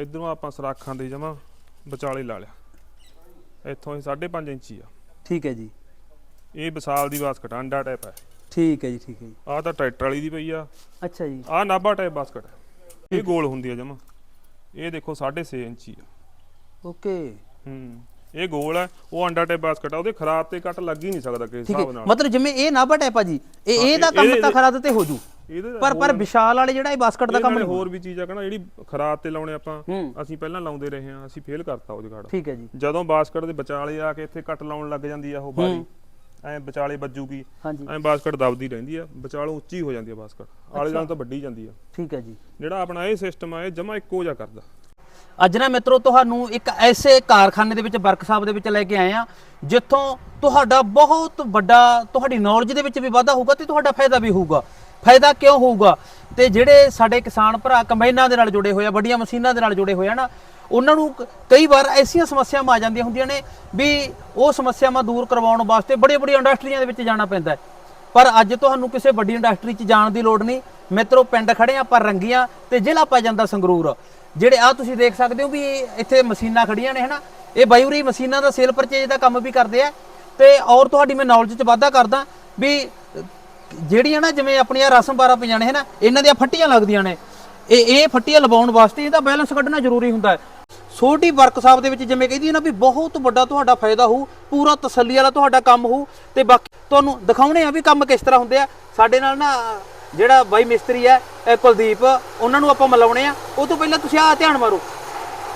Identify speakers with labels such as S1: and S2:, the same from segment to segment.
S1: ਇਧਰੋਂ ਆਪਾਂ ਸਰਾਖਾਂ ਦੇ ਜਮਾ ਵਿਚਾਲੇ ਲਾ ਲਿਆ। ਇੱਥੋਂ ਇਹ 5.5 ਇੰਚੀ ਆ।
S2: ਠੀਕ ਹੈ ਜੀ।
S1: ਇਹ ਵਿਸਾਲ ਦੀ ਬਾਸਕਟ ਅੰਡਾ ਟਾਈਪ ਹੈ।
S2: ਠੀਕ ਹੈ ਜੀ ਠੀਕ ਹੈ ਜੀ।
S1: ਆਹ ਤਾਂ ਟਰੈਕਟਰ ਵਾਲੀ ਦੀ ਪਈ ਆ।
S2: ਅੱਛਾ ਜੀ।
S1: ਆਹ ਨਾਭਾ ਟਾਈਪ ਬਾਸਕਟ ਹੈ ਇਹ ਗੋਲ ਹੁੰਦੀ ਆ ਜਮਾ। ਇਹ ਦੇਖੋ 6.5 ਇੰਚੀ ਆ।
S2: ਓਕੇ।
S1: ਹੂੰ। ਇਹ ਗੋਲ ਹੈ ਉਹ ਅੰਡਾ ਟਾਈਪ ਬਾਸਕਟ ਆ ਉਹਦੇ ਖਰਾਬ ਤੇ ਕੱਟ ਲੱਗ ਹੀ ਨਹੀਂ ਸਕਦਾ ਕਿਸੇ ਹਿਸਾਬ ਨਾਲ।
S2: ਮਤਲਬ ਜਿਵੇਂ ਇਹ ਨਾਭਾ ਟਾਈਪ ਆ ਜੀ ਇਹ ਇਹਦਾ
S1: ਇਹ-
S2: ਕੰਮ ਤਾਂ ਖਰਾ ਤੇ ਹੋ ਜੂ।
S1: ਇਹਦੇ
S2: ਪਰ ਪਰ ਵਿਸ਼ਾਲ ਵਾਲੇ ਜਿਹੜਾ ਇਹ ਬਾਸਕਟ ਦਾ ਕੰਮ ਨਹੀਂ
S1: ਹੋਰ ਵੀ ਚੀਜ਼ ਆ ਕਹਣਾ ਜਿਹੜੀ ਖਰਾਬ ਤੇ ਲਾਉਣੇ ਆਪਾਂ ਅਸੀਂ ਪਹਿਲਾਂ ਲਾਉਂਦੇ ਰਹੇ ਹਾਂ ਅਸੀਂ ਫੇਲ ਕਰਤਾ ਉਹ ਜਗਾੜ।
S2: ਠੀਕ ਹੈ ਜੀ।
S1: ਜਦੋਂ ਬਾਸਕਟ ਦੇ ਵਿਚਾਲੇ ਆ ਕੇ ਇੱਥੇ ਕੱਟ ਲਾਉਣ ਲੱਗ ਜਾਂਦੀ ਆ ਉਹ ਬਾਰੀ ਐ ਵਿਚਾਲੇ ਵੱਜੂਗੀ ਐ ਬਾਸਕਟ ਦਬਦੀ ਰਹਿੰਦੀ ਆ ਵਿਚਾਲੋਂ ਉੱਚੀ ਹੋ ਜਾਂਦੀ ਆ ਬਾਸਕਟ ਆਲੇ ਨਾਲ ਤਾਂ ਵੱਡੀ ਜਾਂਦੀ ਆ।
S2: ਠੀਕ ਹੈ ਜੀ।
S1: ਜਿਹੜਾ ਆਪਣਾ ਇਹ ਸਿਸਟਮ ਆ ਇਹ ਜਮਾ ਇੱਕੋ ਜਿਹਾ ਕਰਦਾ।
S2: ਅੱਜ ਨਾ ਮਿੱਤਰੋ ਤੁਹਾਨੂੰ ਇੱਕ ਐਸੇ ਕਾਰਖਾਨੇ ਦੇ ਵਿੱਚ ਵਰਕਸ਼ਾਪ ਦੇ ਵਿੱਚ ਲੈ ਕੇ ਆਏ ਆ ਜਿੱਥੋਂ ਤੁਹਾਡਾ ਬਹੁਤ ਵੱਡਾ ਤੁਹਾਡੀ ਨੌਲੇਜ ਦੇ ਵਿੱਚ ਵੀ ਵਾਧਾ ਹੋਊਗਾ ਤੇ ਤੁਹਾਡਾ ਫਾਇਦਾ ਵੀ ਹੋਊਗਾ। ਫਾਇਦਾ ਕਿਉਂ ਹੋਊਗਾ? ਤੇ ਜਿਹੜੇ ਸਾਡੇ ਕਿਸਾਨ ਭਰਾ ਕੰਬਾਈਨਾਂ ਦੇ ਨਾਲ ਜੁੜੇ ਹੋਏ ਆ, ਵੱਡੀਆਂ ਮਸ਼ੀਨਾਂ ਦੇ ਨਾਲ ਜੁੜੇ ਹੋਏ ਆ ਨਾ, ਉਹਨਾਂ ਨੂੰ ਕਈ ਵਾਰ ਐਸੀਆਂ ਸਮੱਸਿਆਵਾਂ ਆ ਜਾਂਦੀਆਂ ਹੁੰਦੀਆਂ ਨੇ ਵੀ ਉਹ ਸਮੱਸਿਆਵਾਂ ਦੂਰ ਕਰਵਾਉਣ ਵਾਸਤੇ ਬੜੇ ਬੜੀ ਇੰਡਸਟਰੀਆਂ ਦੇ ਵਿੱਚ ਜਾਣਾ ਪੈਂਦਾ ਹੈ। ਪਰ ਅੱਜ ਤੁਹਾਨੂੰ ਕਿਸੇ ਵੱਡੀ ਇੰਡਸਟਰੀ 'ਚ ਜਾਣ ਦੀ ਲੋੜ ਨਹੀਂ। ਮਿੱਤਰੋ, ਪਿੰਡ ਖੜੇ ਆ ਪਰ ਰੰਗੀਆਂ ਤੇ ਜ਼ਿਲ੍ਹਾ ਪੈ ਜਾਂਦਾ ਸੰਗਰੂਰ। ਜਿਹੜੇ ਆ ਤੁਸੀਂ ਦੇਖ ਸਕਦੇ ਹੋ ਵੀ ਇੱਥੇ ਮਸ਼ੀਨਾਂ ਖੜੀਆਂ ਨੇ, ਹਨਾ? ਇਹ ਬਾਈਵਰੀ ਮਸ਼ੀਨਾਂ ਦਾ ਸੇਲ ਪਰਚੇਜ ਦਾ ਕੰਮ ਵੀ ਕਰਦੇ ਆ। ਤੇ ਔਰ ਤੁਹਾਡੀ ਮੈਂ ਨੌਲੇਜ 'ਚ ਵਾਧਾ ਕਰਦਾ ਵੀ ਜਿਹੜੀਆਂ ਨਾ ਜਿਵੇਂ ਆਪਣੀਆਂ ਰਸਮ ਬਾਰਾ ਪਈਆਂ ਹੈ ਨਾ, ਇਹਨਾਂ ਦੀਆਂ ਫੱਟੀਆਂ ਲੱਗਦੀਆਂ ਨੇ। ਇਹ ਇਹ ਫੱਟੀਆਂ ਲਵਾਉਣ ਵਾਸਤੇ ਇਹਦਾ ਬੈਲੈਂਸ ਕੱਢਣਾ ਜ਼ਰੂਰੀ ਹੁੰਦਾ ਹੈ। ਛੋਟੀ ਵਰਕਸ਼ਾਪ ਦੇ ਵਿੱਚ ਜਿਵੇਂ ਕਹਿੰਦੀ ਹੈ ਨਾ ਵੀ ਬਹੁਤ ਵੱਡਾ ਤੁਹਾਡਾ ਫਾਇਦਾ ਹੋਊ, ਪੂਰਾ ਤਸੱਲੀ ਵਾਲਾ ਤੁਹਾਡਾ ਕੰਮ ਹੋਊ, ਤੇ ਬਾਕੀ ਤੁਹਾਨੂੰ ਦਿਖਾਉਣੇ ਆ ਵੀ ਕੰਮ ਕਿਸ ਤਰ੍ਹਾਂ ਹੁੰਦੇ ਆ। ਸਾਡੇ ਨਾਲ ਨਾ ਜਿਹੜਾ ਬਾਈ ਮਿਸਤਰੀ ਹੈ ਕੁਲਦੀਪ, ਉਹਨਾਂ ਨੂੰ ਆਪਾਂ ਮਿਲਾਉਣੇ ਆ। ਉਹ ਤੋਂ ਪਹਿਲਾਂ ਤੁਸੀਂ ਆਹ ਧਿਆਨ ਮਾਰੋ।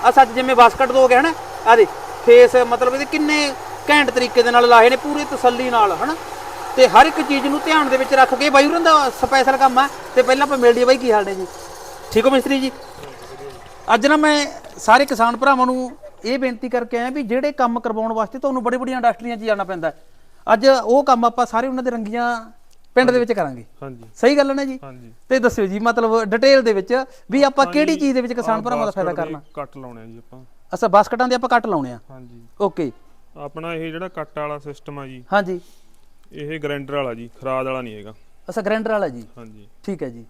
S2: ਆ ਸੱਚ ਜਿਵੇਂ ਬਾਸਕਟ ਦੋ ਗਿਆ ਹਨਾ ਆ ਦੇ ਫੇਸ ਮਤਲਬ ਇਹਦੇ ਕਿੰਨੇ ਘੈਂਟ ਤਰੀਕੇ ਦੇ ਨਾਲ ਲਾਏ ਨੇ, ਪੂਰੀ ਤਸੱਲੀ ਨਾਲ ਹਨਾ ਤੇ ਹਰ ਇੱਕ ਚੀਜ਼ ਨੂੰ ਧਿਆਨ ਦੇ ਵਿੱਚ ਰੱਖ ਕੇ ਬਾਈ ਉਹਨਾਂ ਦਾ ਸਪੈਸ਼ਲ ਕੰਮ ਆ। ਤੇ ਪਹਿਲਾਂ ਆਪਾਂ ਮਿਲਦੀ ਬਾਈ ਕੀ ਹਾਲ ਨੇ ਜੀ? ਠੀਕ ਹੋ ਮਿਸਤਰੀ ਜੀ? ਅੱਜ ਨਾ ਮੈਂ ਸਾਰੇ ਕਿਸਾਨ ਭਰਾਵਾਂ ਨੂੰ ਇਹ ਬੇਨਤੀ ਕਰਕੇ ਆਇਆ ਵੀ ਜਿਹੜੇ ਕੰਮ ਕਰਵਾਉਣ ਵਾਸਤੇ ਤੁਹਾਨੂੰ ਬੜੀ ਬੜੀਆਂ ਇੰਡਸਟਰੀਆਂ 'ਚ ਜਾਣਾ ਪੈਂਦਾ। ਅੱਜ ਉਹ ਕੰਮ ਆਪਾਂ ਸਾਰੇ ਉਹਨਾਂ ਦੇ ਰੰਗੀਆਂ ਪਿੰਡ ਦੇ ਵਿੱਚ ਕਰਾਂਗੇ।
S1: ਹਾਂਜੀ।
S2: ਸਹੀ ਗੱਲ ਹੈ ਨਾ ਜੀ?
S1: ਹਾਂਜੀ।
S2: ਤੇ ਦੱਸਿਓ ਜੀ ਮਤਲਬ ਡਿਟੇਲ ਦੇ ਵਿੱਚ ਵੀ ਆਪਾਂ ਕਿਹੜੀ ਚੀਜ਼ ਦੇ ਵਿੱਚ ਕਿਸਾਨ ਭਰਾਵਾਂ ਦਾ ਫਾਇਦਾ ਕਰਨਾ?
S1: ਕੱਟ ਲਾਉਣੇ ਆ ਜੀ ਆਪਾਂ।
S2: ਅਸਾਂ ਬਾਸਕਟਾਂ ਦੇ ਆਪਾਂ ਕੱਟ ਲਾਉਣੇ ਆ।
S1: ਹਾਂਜੀ।
S2: ਓਕੇ।
S1: ਆਪਣਾ ਇਹ ਜਿਹੜਾ ਕੱਟ ਵਾਲਾ ਸਿਸਟਮ ਆ ਜੀ
S2: ਹਾਂਜੀ।
S1: ਇਹ ਗ੍ਰਾਈਂਡਰ ਵਾਲਾ ਜੀ ਖਰਾਦ ਵਾਲਾ ਨਹੀਂ ਹੈਗਾ।
S2: ਅਸਾਂ ਗ੍ਰਾਈਂਡਰ ਵਾਲਾ ਜੀ?
S1: ਹਾਂਜੀ।
S2: ਠੀਕ ਹੈ ਜੀ।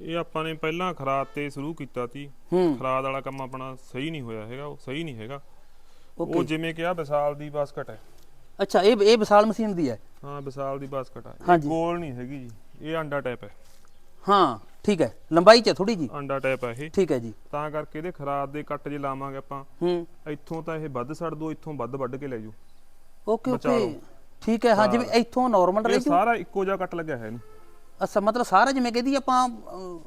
S1: ਇਹ ਆਪਾਂ ਨੇ ਪਹਿਲਾਂ ਖਰਾਦ ਤੇ ਸ਼ੁਰੂ ਕੀਤਾ ਸੀ।
S2: ਹੂੰ।
S1: ਖਰਾਦ ਵਾਲਾ ਕੰਮ ਆਪਣਾ ਸਹੀ ਨਹੀਂ ਹੋਇਆ ਹੈਗਾ ਉਹ ਸਹੀ ਨਹੀਂ ਹੈਗਾ। ਉਹ
S2: ਓਕੇ।
S1: ਜਿਵੇਂ ਕਿ ਆ ਵਿਸਾਲ ਦੀ ਬਾਸਕਟ ਹੈ।
S2: ਅੱਛਾ ਇਹ ਇਹ ਵਿਸਾਲ ਮਸ਼ੀਨ ਦੀ ਹੈ?
S1: ਹਾਂ ਵਿਸਾਲ ਦੀ ਬਾਸਕਟ ਇਹ
S2: ਹਾਂਜੀ।
S1: ਗੋਲ ਨਹੀਂ ਹੈਗੀ ਜੀ ਇਹ ਅੰਡਾ ਟਾਈਪ ਹੈ।
S2: ਹਾਂ ਠੀਕ ਹੈ। ਲੰਬਾਈ ਚ ਥੋੜੀ ਜੀ।
S1: ਅੰਡਾ ਟਾਈਪ ਹੈ ਇਹ।
S2: ਠੀਕ ਹੈ ਜੀ।
S1: ਤਾਂ ਕਰਕੇ ਇਹਦੇ ਖਰਾਦ ਦੇ ਕੱਟ ਜੇ ਲਾਵਾਂਗੇ ਆਪਾਂ
S2: ਹੂੰ।
S1: ਇੱਥੋਂ ਤਾਂ ਇਹ ਵੱਧ ਛੱਡ ਦੋ ਇੱਥੋਂ ਵੱਧ ਵੱਢ ਕੇ ਲੈ ਜੂ
S2: ਓਕੇ
S1: ਬਚਾ
S2: ਓਕੇ
S1: ਲਓ।
S2: ਠੀਕ ਹੈ ਹਾਂ ਜਿਵੇਂ ਇੱਥੋਂ ਨਾਰਮਲ
S1: ਇਹ
S2: ਰਹੀ
S1: ਸਾਰਾ ਇੱਕੋ ਜਿਹਾ ਕੱਟ ਲੱਗਿਆ ਹੈ ਇਹਨੂੰ।
S2: ਅੱਛਾ ਮਤਲਬ ਸਾਰਾ ਜਿਵੇਂ ਕਹਿੰਦੀ ਆਪਾਂ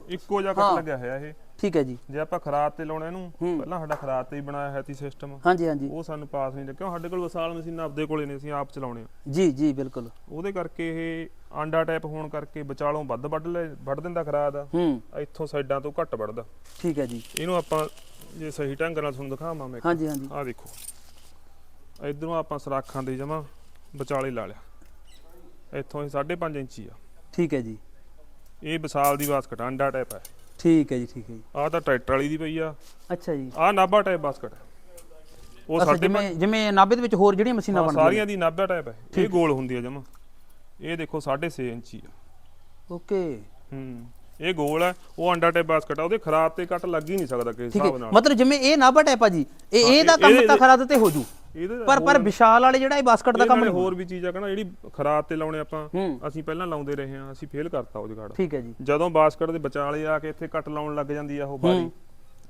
S1: ਇੱਕੋ ਜਿਹਾ
S2: ਹਾਂ।
S1: ਕੱਟ ਲੱਗਿਆ ਹੋਇਆ ਇਹ।
S2: ਠੀਕ ਹੈ ਜੀ।
S1: ਜੇ ਆਪਾਂ ਖਰਾਦ ਤੇ ਲਾਉਣਾ ਇਹਨੂੰ। ਪਹਿਲਾਂ ਸਾਡਾ ਖਰਾਦ ਤੇ ਹੀ ਬਣਾਇਆ ਹੈ ਸੀ ਸਿਸਟਮ
S2: ਹਾਂਜੀ ਹਾਂਜੀ।
S1: ਉਹ ਸਾਨੂੰ ਪਾਸ ਨਹੀਂ ਲੱਗਿਆ। ਸਾਡੇ ਕੋਲ ਵਿਸਾਲ ਮਸ਼ੀਨਾਂ ਆਪਦੇ ਕੋਲੇ ਨੇ ਅਸੀਂ ਆਪ ਚਲਾਉਣੇ ਆ।
S2: ਜੀ ਜੀ ਬਿਲਕੁਲ।
S1: ਉਹਦੇ ਕਰਕੇ ਇਹ ਆਂਡਾ ਟਾਈਪ ਹੋਣ ਕਰਕੇ ਵਿਚਾਲੋਂ ਵੱਧ ਵੱਢ ਲੈ ਵੱਢ ਦਿੰਦਾ ਖਰਾਦ
S2: ਹੂੰ।
S1: ਇੱਥੋਂ ਸਾਈਡਾਂ ਤੋਂ ਘੱਟ ਵੱਢਦਾ।
S2: ਠੀਕ ਹੈ ਜੀ।
S1: ਇਹਨੂੰ ਆਪਾਂ ਜੇ ਸਹੀ ਢੰਗ ਨਾਲ ਤੁਹਾਨੂੰ ਦਿਖਾਵਾਂ ਮੈਂ
S2: ਹਾਂਜੀ ਹਾਂਜੀ।
S1: ਆਹ ਦੇਖੋ। ਇਧਰੋਂ ਆਪਾਂ ਸਰਾਖਾਂ ਦੇ ਜਮਾ ਵਿਚਾਲੇ ਲਾ ਲਿਆ। ਇੱਥੋਂ ਇਹ 5.5 ਇੰਚੀ ਆ।
S2: ਠੀਕ ਹੈ ਜੀ।
S1: ਇਹ ਵਿਸਾਲ ਦੀ ਬਾਸਕਟ ਅੰਡਾ ਟਾਈਪ ਹੈ
S2: ਠੀਕ ਹੈ ਜੀ ਠੀਕ ਹੈ ਜੀ।
S1: ਆਹ ਤਾਂ ਟਰੈਕਟਰ ਵਾਲੀ ਦੀ ਪਈ ਆ।
S2: ਅੱਛਾ ਜੀ।
S1: ਆਹ ਨਾਭਾ ਟਾਈਪ ਬਾਸਕਟ ਉਹ ਸਾਡੇ
S2: ਜਿਵੇਂ ਜਿਵੇਂ ਨਾਭੇ ਦੇ ਵਿੱਚ ਹੋਰ ਜਿਹੜੀਆਂ ਮਸ਼ੀਨਾਂ ਬਣਦੀਆਂ
S1: ਸਾਰੀਆਂ ਦੀ ਨਾਭਾ ਟਾਈਪ ਹੈ ਇਹ ਗੋਲ ਹੁੰਦੀ ਆ ਜਮਾ। ਇਹ ਦੇਖੋ 6.5 ਇੰਚੀ ਆ।
S2: ਓਕੇ।
S1: ਹੂੰ। ਇਹ ਗੋਲ ਹੈ ਉਹ ਅੰਡਾ ਟਾਈਪ ਬਾਸਕਟ ਆ। ਉਹਦੇ ਖਰਾਬ ਤੇ ਕੱਟ ਲੱਗ ਹੀ ਨਹੀਂ ਸਕਦਾ ਕਿਸੇ ਹਿਸਾਬ ਨਾਲ।
S2: ਮਤਲਬ ਜਿਵੇਂ ਇਹ ਨਾਭਾ ਟਾਈਪ ਆ ਜੀ ਇਹ ਇਹਦਾ ਕੰਮ ਤਾਂ ਖਰਾਦ ਤੇ ਹੋ ਜੂ।
S1: ਇਹਦੇ
S2: ਪਰ ਪਰ ਵਿਸ਼ਾਲ ਵਾਲੇ ਜਿਹੜਾ ਇਹ ਬਾਸਕਟ ਦਾ ਕੰਮ ਨਹੀਂ
S1: ਹੋਰ ਵੀ ਚੀਜ਼ ਆ ਕਹਣਾ ਜਿਹੜੀ ਖਰਾਬ ਤੇ ਲਾਉਣੇ ਆਪਾਂ ਅਸੀਂ ਪਹਿਲਾਂ ਲਾਉਂਦੇ ਰਹੇ ਹਾਂ ਅਸੀਂ ਫੇਲ ਕਰਤਾ ਉਹ ਜਗਾੜ।
S2: ਠੀਕ ਹੈ ਜੀ।
S1: ਜਦੋਂ ਬਾਸਕਟ ਦੇ ਵਿਚਾਲੇ ਆ ਕੇ ਇੱਥੇ ਕੱਟ ਲਾਉਣ ਲੱਗ ਜਾਂਦੀ ਆ ਉਹ ਬਾਰੀ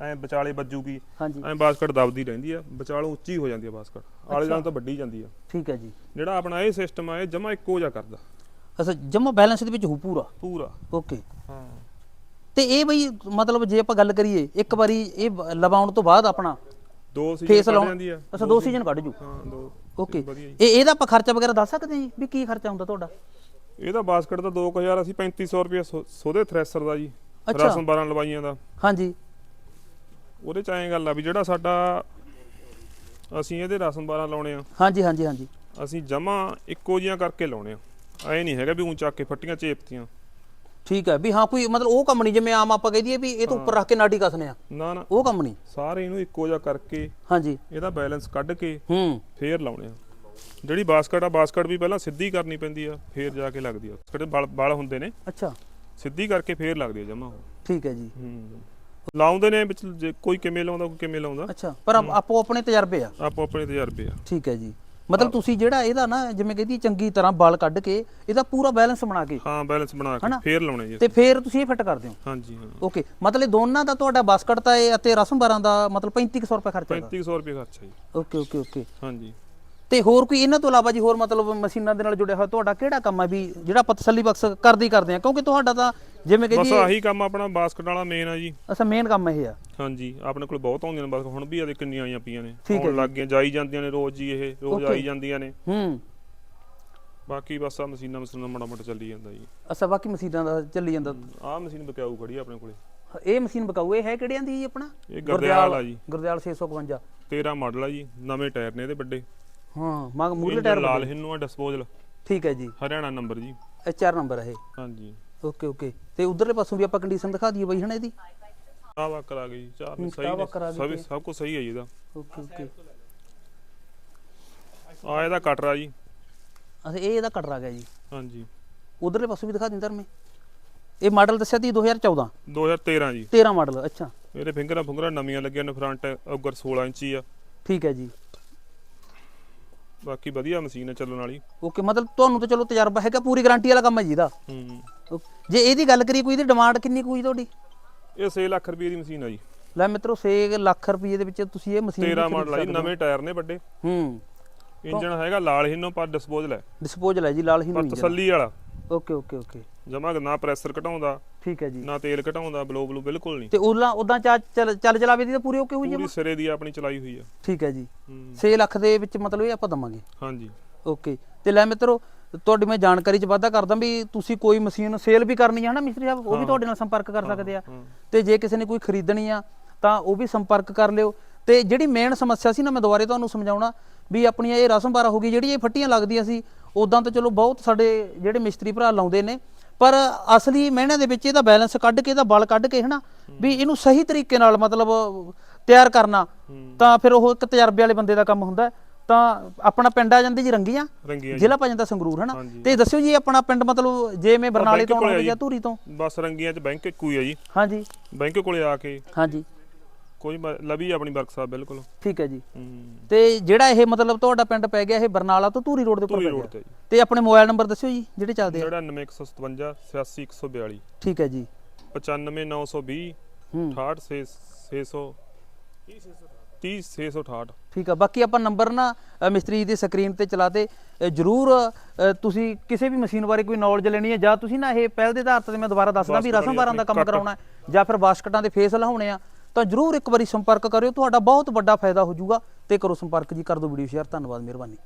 S1: ਐ ਵਿਚਾਲੇ ਵੱਜੂਗੀ ਐ ਬਾਸਕਟ ਦਬਦੀ ਰਹਿੰਦੀ ਆ ਵਿਚਾਲੋਂ ਉੱਚੀ ਹੋ ਜਾਂਦੀ ਆ ਬਾਸਕਟ ਆਲੇ ਨਾਲ ਤਾਂ ਵੱਡੀ ਜਾਂਦੀ ਆ।
S2: ਠੀਕ ਹੈ ਜੀ।
S1: ਜਿਹੜਾ ਆਪਣਾ ਇਹ ਸਿਸਟਮ ਆ ਇਹ ਜਮਾ ਇੱਕੋ ਜਿਹਾ ਕਰਦਾ।
S2: ਅੱਛਾ ਜਮਾ ਬੈਲੈਂਸ ਦੇ ਵਿੱਚ ਹੋ ਪੂਰਾ?
S1: ਪੂਰਾ।
S2: ਓਕੇ
S1: ਹਾਂ।
S2: ਤੇ ਇਹ ਬਈ ਮਤਲਬ ਜੇ ਆਪਾਂ ਗੱਲ ਕਰੀਏ ਇੱਕ ਵਾਰੀ ਇਹ ਲਵਾਉਣ ਤੋਂ ਬਾਅਦ ਆਪਣਾ
S1: ਦੋ ਸੀਜ਼ਨ
S2: ਫੇਸ
S1: ਕੱਢ
S2: ਲਾਉਣ।
S1: ਜਾਂਦੀ ਆ।
S2: ਅੱਛਾ ਦੋ ਸੀਜ਼ਨ ਕੱਢ ਜੂ।
S1: ਹਾਂ ਦੋ।
S2: ਓਕੇ
S1: ਵਧੀਆ ਜੀ।
S2: ਇਹ ਇਹਦਾ ਆਪਾਂ ਖਰਚਾ ਵਗੈਰਾ ਦੱਸ ਸਕਦੇ ਹਾਂ ਜੀ ਵੀ ਕੀ ਖਰਚਾ ਹੁੰਦਾ ਤੁਹਾਡਾ?
S1: ਇਹਦਾ ਬਾਸਕਟ ਦਾ 2000 ਅਸੀਂ 3500 ਰੁਪਏ ਸੋਦੇ ਥ੍ਰੈਸ਼ਰ ਦਾ ਜੀ।
S2: ਅੱਛਾ।
S1: ਰਸਮ 12 ਲਵਾਈਆਂ ਦਾ।
S2: ਹਾਂਜੀ।
S1: ਉਹਦੇ ਚ ਐਂ ਗੱਲ ਆ ਵੀ ਜਿਹੜਾ ਸਾਡਾ ਅਸੀਂ ਇਹਦੇ ਰਸਮ 12 ਲਾਉਣੇ ਆ।
S2: ਹਾਂਜੀ ਹਾਂਜੀ ਹਾਂਜੀ।
S1: ਅਸੀਂ ਜਮਾ ਇੱਕੋ ਜੀਆਂ ਕਰਕੇ ਲਾਉਣੇ ਆ। ਐ ਨਹੀਂ ਹੈਗਾ ਵੀ ਉਂ ਚੱਕ ਕੇ ਫੱਟੀਆਂ ਚੇਪਤੀਆਂ।
S2: ਠੀਕ ਹੈ ਵੀ ਹਾਂ ਕੋਈ ਮਤਲਬ ਉਹ ਕੰਮ ਨਹੀਂ ਜਿਵੇਂ ਆਮ ਆਪਾਂ ਕਹਿ ਦਈਏ ਵੀ ਇਹ ਤੋਂ ਉੱਪਰ ਰੱਖ ਕੇ ਨਾਟੀ ਕੱਸਨੇ ਆ।
S1: ਨਾ ਨਾ।
S2: ਉਹ ਕੰਮ ਨਹੀਂ।
S1: ਸਾਰੇ ਇਹਨੂੰ ਇੱਕੋ ਜਿਹਾ ਕਰਕੇ
S2: ਹਾਂਜੀ।
S1: ਇਹਦਾ ਬੈਲੈਂਸ ਕੱਢ ਕੇ
S2: ਹੂੰ।
S1: ਫੇਰ ਲਾਉਣੇ ਆ। ਜਿਹੜੀ ਬਾਸਕਟ ਆ ਬਾਸਕਟ ਵੀ ਪਹਿਲਾਂ ਸਿੱਧੀ ਕਰਨੀ ਪੈਂਦੀ ਆ ਫੇਰ ਜਾ ਕੇ ਲੱਗਦੀ ਆ। ਜਿਹੜੇ ਬਲ ਬਲ ਹੁੰਦੇ ਨੇ।
S2: ਅੱਛਾ।
S1: ਸਿੱਧੀ ਕਰਕੇ ਫੇਰ ਲੱਗਦੀ ਆ ਜਮਾ ਉਹ।
S2: ਠੀਕ ਹੈ ਜੀ।
S1: ਹੂੰ। ਲਾਉਂਦੇ ਨੇ ਵਿੱਚ ਜੇ ਕੋਈ ਕਿਵੇਂ ਲਾਉਂਦਾ ਕੋਈ ਕਿਵੇਂ ਲਾਉਂਦਾ।
S2: ਅੱਛਾ। ਪਰ ਆਪ- ਆਪੋ ਆਪਣੇ ਤਜਰਬੇ ਆ।
S1: ਆਪੋ ਆਪਣੇ ਤਜਰਬੇ ਆ।
S2: ਠੀਕ ਹੈ ਜੀ। ਮਤਲਬ ਤੁਸੀਂ ਜਿਹੜਾ ਇਹਦਾ ਨਾ ਜਿਵੇਂ ਕਹਿੰਦੀ ਚੰਗੀ ਤਰ੍ਹਾਂ ਬਲ ਕੱਢ ਕੇ ਇਹਦਾ ਪੂਰਾ ਬੈਲੈਂਸ ਬਣਾ ਕੇ।
S1: ਹਾਂ ਬੈਲੈਂਸ ਬਣਾ ਕੇ? ਫੇਰ ਲਾਉਣੇ ਜੀ
S2: ਤੇ ਫਿਰ ਤੁਸੀਂ ਇਹ ਫਿੱਟ ਕਰਦੇ ਹੋ?
S1: ਹਾਂਜੀ ਹਾਂ।
S2: ਓਕੇ ਮਤਲਬ ਦੋਨਾਂ ਦਾ ਤੁਹਾਡਾ ਬਸ ਕੱਟਤਾ ਹੈ ਅਤੇ ਰਸਮ ਬਾਰਾਂ ਦਾ ਮਤਲਬ 3500 ਰੁਪਏ ਖਰਚਾ ਹੈਗਾ?
S1: 3500 ਰੁਪਏ ਖਰਚਾ ਜੀ।
S2: Okay okay okay.
S1: ਹਾਂਜੀ।
S2: ਤੇ ਹੋਰ ਕੋਈ ਇਹਨਾਂ ਤੋਂ ਇਲਾਵਾ ਜੀ ਹੋਰ ਮਤਲਬ ਮਸ਼ੀਨਾਂ ਦੇ ਨਾਲ ਜੁੜਿਆ ਹੋਇਆ ਤੁਹਾਡਾ ਕਿਹੜਾ ਕੰਮ ਹੈ ਵੀ ਜਿਹੜਾ ਆਪਾਂ ਤਸੱਲੀ ਬਖਸ਼ ਕਰਦੇ ਹੀ ਕਰਦੇ ਆ? ਕਿਉਂਕਿ ਤੁਹਾਡਾ ਤਾਂ ਜਿਵੇਂ ਕਿ
S1: ਬਸ
S2: ਜੀ
S1: ਆਹੀ ਕੰਮ ਆਪਣਾ ਬਾਸਕਟ ਵਾਲਾ ਮੇਨ ਆ ਜੀ।
S2: ਅਸਾ ਮੇਨ ਕੰਮ ਇਹ ਆ।
S1: ਹਾਂਜੀ ਆਪਣੇ ਕੋਲ ਬਹੁਤ ਆਉਂਦੀਆਂ ਨੇ ਬਸ ਹੁਣ ਵੀ ਆਦੇ ਕਿੰਨੀਆਂ ਆਈਆਂ ਪਈਆਂ ਨੇ।
S2: ਠੀਕ ਹੈ
S1: ਆਉਣ ਲੱਗ ਗਈਆਂ ਜਾਈ ਜਾਂਦੀਆਂ ਨੇ ਰੋਜ਼ ਜੀ ਇਹ ਰੋਜ਼
S2: Okay.
S1: ਆਈ ਜਾਂਦੀਆਂ ਨੇ।
S2: ਹੂੰ।
S1: ਬਾਕੀ ਬਸ ਆ ਮਸ਼ੀਨਾਂ ਮਸ਼ੀਨਾਂ ਮਾੜਾ ਮੋਟਾ ਚੱਲੀ ਜਾਂਦਾ ਜੀ।
S2: ਅਸਾ ਬਾਕੀ ਮਸ਼ੀਨਾਂ ਦਾ ਚੱਲੀ ਜਾਂਦਾ।
S1: ਆਹ ਮਸ਼ੀਨ ਬਕਾਊ ਖੜੀ ਆ ਆਪਣੇ ਕੋਲੇ।
S2: ਇਹ ਮਸ਼ੀਨ ਬਕਾਊ ਇਹ ਹੈ ਕਿਹੜਿਆਂ ਦੀ ਜੀ ਆਪਣਾ?
S1: ਇਹ ਗੁਰਦਿਆਲ ਆ ਜੀ।
S2: ਗੁਰਦਿਆਲ 652
S1: 13 ਮਾਡਲ ਆ ਜੀ ਨਵੇਂ ਟਾਇਰ ਨੇ ਇਹਦੇ ਵੱਡੇ।
S2: ਹਾਂ ਮਗ ਟਾਇਰ
S1: ਲਾਲ ਹਿੰਨੂ ਆ ਡਿਸਪੋਜ਼ਲ
S2: ਠੀਕ ਹੈ ਜੀ।
S1: ਹਰਿਆਣਾ ਨੰਬਰ ਜੀ।
S2: ਐਚ ਆਰ ਨੰਬਰ ਹੈ ਇਹ।
S1: ਹਾਂਜੀ।
S2: Okay okay. ਤੇ ਉਧਰਲੇ ਪਾਸੋਂ ਵੀ ਆਪਾਂ ਕੰਡੀਸ਼ਨ ਦਿਖਾ ਦਈਏ ਬਈ ਹਨਾ ਇਹਦੀ?
S1: ਆ ਵਾਕਰ ਆ ਗਈ ਚਾਰ ਨੇ ਸਹੀ ਨੇ। ਸਭ ਸਭ ਕੁਝ ਸਹੀ ਹੈ ਜੀ ਇਹਦਾ।
S2: Okay okay.
S1: ਆ ਇਹਦਾ ਕਟਰ ਜੀ।
S2: ਅੱਛਾ ਇਹ ਇਹਦਾ ਕਟਰ ਗਿਆ ਜੀ।
S1: ਹਾਂਜੀ।
S2: ਉਧਰਲੇ ਪਾਸੋਂ ਵੀ ਦਿਖਾ ਦਿੰਦਾ ਮੈਂ। ਇਹ ਮਾਡਲ ਦੱਸਿਆ ਤੀ 2014
S1: 2013 ਜੀ।
S2: 13 ਮਾਡਲ ਅੱਛਾ।
S1: ਇਹਦੇ ਫਿੰਗਰਾਂ ਫੁੰਗਰਾਂ ਨਵੀਆਂ ਲੱਗੀਆਂ ਨੇ ਫਰੰਟ ਉਗਰ 16 ਇੰਚੀ ਆ।
S2: ਠੀਕ ਹੈ ਜੀ।
S1: ਬਾਕੀ ਵਧੀਆ ਮਸ਼ੀਨ ਹੈ ਚੱਲਣ ਵਾਲੀ।
S2: ਓਕੇ ਮਤਲਬ ਤੁਹਾਨੂੰ ਤਾਂ ਚਲੋ ਤਜਰਬਾ ਹੈਗਾ ਪੂਰੀ ਗਾਰੰਟੀ ਵਾਲਾ ਕੰਮ ਹੈ ਜੀ ਇਹਦਾ।
S1: ਹੂੰ।
S2: ਜੇ ਇਹਦੀ ਗੱਲ ਕਰੀਏ ਕੋਈ ਇਹਦੀ ਡਿਮਾਂਡ ਕਿੰਨੀ ਕੁ ਹੋਈ ਤੁਹਾਡੀ?
S1: ਇਹ 6 ਲੱਖ ਰੁਪਏ ਦੀ ਮਸ਼ੀਨ ਆ ਜੀ।
S2: ਲੈ ਮਿੱਤਰੋ 6 ਲੱਖ ਰੁਪਏ ਦੇ ਵਿੱਚ ਤੁਸੀਂ ਇਹ ਮਸ਼ੀਨ
S1: 13 ਮਾਡਲ ਆ ਜੀ ਨਵੇਂ ਟਾਇਰ ਨੇ ਵੱਡੇ।
S2: ਹੂੰ।
S1: ਇੰਜਨ ਹੈਗਾ ਲਾਲ ਹਿੰਨੋ ਪਰ ਡਿਸਪੋਜ਼ਲ ਹੈ।
S2: ਡਿਸਪੋਜ਼ਲ ਹੈ ਜੀ ਲਾਲ ਹੀ
S1: ਪਰ ਤਸੱਲੀ ਵਾਲਾ।
S2: Okay okay okay.
S1: ਜਮਾ ਨਾ ਪ੍ਰੈਸ਼ਰ ਘਟਾਉਂਦਾ।
S2: ਠੀਕ ਹੈ ਜੀ।
S1: ਨਾ ਤੇਲ ਘਟਾਉਂਦਾ ਬਲੋ ਬਲੂ ਬਿਲਕੁਲ ਨਹੀਂ।
S2: ਤੇ ਉਦਾਂ ਉਦਾਂ ਚਾ- ਚੱਲ ਚੱਲ ਚਲਾਵੇ ਦੀ ਤਾਂ ਪੂਰੀ ਓਕੇ ਹੋਈ ਜੀ
S1: ਪੂਰੀ ਸਿਰੇ ਦੀ ਆਪਣੀ ਚਲਾਈ ਹੋਈ ਆ।
S2: ਠੀਕ ਹੈ ਜੀ।
S1: ਹੂੰ।
S2: 6 ਲੱਖ ਦੇ ਵਿੱਚ ਮਤਲਬ ਇਹ ਆਪਾਂ ਦਵਾਂਗੇ।
S1: ਹਾਂਜੀ।
S2: ਓਕੇ। ਤੇ ਲੈ ਮਿੱਤਰੋ ਤੁਹਾਡੀ ਮੈਂ ਜਾਣਕਾਰੀ ਚ ਵਾਧਾ ਕਰਦਾ ਵੀ ਤੁਸੀਂ ਕੋਈ ਮਸ਼ੀਨ ਸੇਲ ਵੀ ਕਰਨੀ ਹੈ ਨਾ ਮਿਸਤਰੀ ਸਾਹਿਬ? ਉਹ ਵੀ ਤੁਹਾਡੇ ਨਾਲ ਸੰਪਰਕ ਕਰ ਸਕਦੇ ਆ। ਤੇ ਜੇ ਕਿਸੇ ਨੇ ਕੋਈ ਖਰੀਦਣੀ ਆ ਤਾਂ ਉਹ ਵੀ ਸੰਪਰਕ ਕਰ ਲਿਓ। ਤੇ ਜਿਹੜੀ ਮੇਨ ਸਮੱਸਿਆ ਸੀ ਨਾ ਮੈਂ ਦੁਬਾਰੇ ਤੁਹਾਨੂੰ ਸਮਝਾਉਣਾ ਵੀ ਆਪਣੀਆਂ ਇਹ ਰਸਮ ਬਾਰਾ ਹੋ ਗਈ ਜਿਹੜੀ ਇਹ ਫੱਟੀਆਂ ਲੱਗਦੀਆਂ ਸੀ ਉਦਾਂ ਤਾਂ ਚਲੋ ਬਹੁਤ ਸਾਡੇ ਜਿਹੜੇ ਮਿਸਤਰੀ ਭਰਾ ਲਾਉਂਦੇ ਨੇ ਪਰ ਅਸਲੀ ਮਹਿਣੇ ਦੇ ਵਿੱਚ ਇਹਦਾ ਬੈਲੈਂਸ ਕੱਢ ਕੇ ਇਹਦਾ ਬਲ ਕੱਢ ਕੇ ਹਨਾ ਵੀ ਇਹਨੂੰ ਸਹੀ ਤਰੀਕੇ ਨਾਲ ਮਤਲਬ ਤਿਆਰ ਕਰਨਾ ਤਾਂ ਫਿਰ ਉਹ ਇੱਕ ਤਜਰਬੇ ਵਾਲੇ ਬੰਦੇ ਦਾ ਕੰਮ ਹੁੰਦਾ। ਤਾਂ ਆਪਣਾ ਪਿੰਡ ਆ ਜਾਂਦੇ ਜੀ ਰੰਗੀਆਂ ਜ਼ਿਲ੍ਹਾ ਪਾ ਜਾਂਦਾ ਸੰਗਰੂਰ ਹਨਾ। ਤੇ ਦੱਸਿਓ ਜੀ ਆਪਣਾ ਪਿੰਡ ਮਤਲਬ ਜੇ ਮੈਂ ਬਰਨਾਲੇ ਤੋਂ
S1: ਕੋਲੇ
S2: ਆਉਣਾ
S1: ਆ
S2: ਜਾਂ
S1: ਜੀ।
S2: ਧੂਰੀ ਤੋਂ
S1: ਬਸ ਰੰਗੀਆਂ ਚ ਬੈਂਕ ਇੱਕੋ ਹੀ ਆ ਜੀ
S2: ਹਾਂਜੀ
S1: ਬੈਂਕ ਕੋਲੇ ਆ ਕੇ
S2: ਹਾਂਜੀ
S1: ਕੋਈ ਲਵੀ ਆਪਣੀ ਵਰਕਸ਼ਾਪ ਬਿਲਕੁਲ।
S2: ਠੀਕ ਹੈ ਜੀ।
S1: ਹੂੰ।
S2: ਤੇ ਜਿਹੜਾ ਇਹ ਮਤਲਬ ਤੁਹਾਡਾ ਪਿੰਡ ਪੈ ਗਿਆ ਇਹ ਬਰਨਾਲਾ ਤੋਂ ਧੂਰੀ ਰੋਡ ਦੇ ਉੱਪਰ
S1: ਧੂਰੀ
S2: ਪੈ ਗਿਆ।
S1: ਤੇ ਜੀ।
S2: ਤੇ ਆਪਣੇ ਮੋਬਾਈਲ ਨੰਬਰ ਦੱਸਿਓ ਜੀ ਜਿਹੜੇ ਚੱਲਦੇ ਆ।
S1: 99157 86142
S2: ਠੀਕ ਹੈ ਜੀ।
S1: 95920
S2: ਹੂੰ।
S1: 68600 30668
S2: ਠੀਕ ਆ ਬਾਕੀ ਆਪਾਂ ਨੰਬਰ ਨਾ ਅ, ਮਿਸਤਰੀ ਦੀ ਸਕਰੀਨ ਤੇ ਚਲਾਤੇ ਅ, ਜਰੂਰ ਅ, ਤੁਸੀਂ ਕਿਸੇ ਵੀ ਮਸ਼ੀਨ ਬਾਰੇ ਕੋਈ ਨੌਲੇਜ ਲੈਣੀ ਹੈ ਜਾਂ ਤੁਸੀਂ ਨਾ ਇਹ ਪਹਿਲ ਦੇ ਆਧਾਰ ਤੇ ਮੈਂ ਦੁਬਾਰਾ ਦੱਸਦਾ ਵੀ ਰਸਮ ਬਾਰਾਂ ਦਾ ਕੰਮ। ਕਰਾਉਣਾ ਹੈ ਜਾਂ ਫਿਰ ਬਾਸਕਟਾਂ ਦੇ ਫੇਸ ਲਹਾਉਣੇ ਆ ਤਾਂ ਜਰੂਰ ਇੱਕ ਵਾਰੀ ਸੰਪਰਕ ਕਰਿਓ, ਤੁਹਾਡਾ ਬਹੁਤ ਵੱਡਾ ਫਾਇਦਾ ਹੋ ਜਾਊਗਾ ਤੇ ਕਰੋ ਸੰਪਰਕ ਜੀ, ਕਰ ਦਿਓ ਵੀਡੀਓ ਸ਼ੇਅਰ ਧੰਨਵਾਦ, ਮਿਹਰਬਾਨੀ।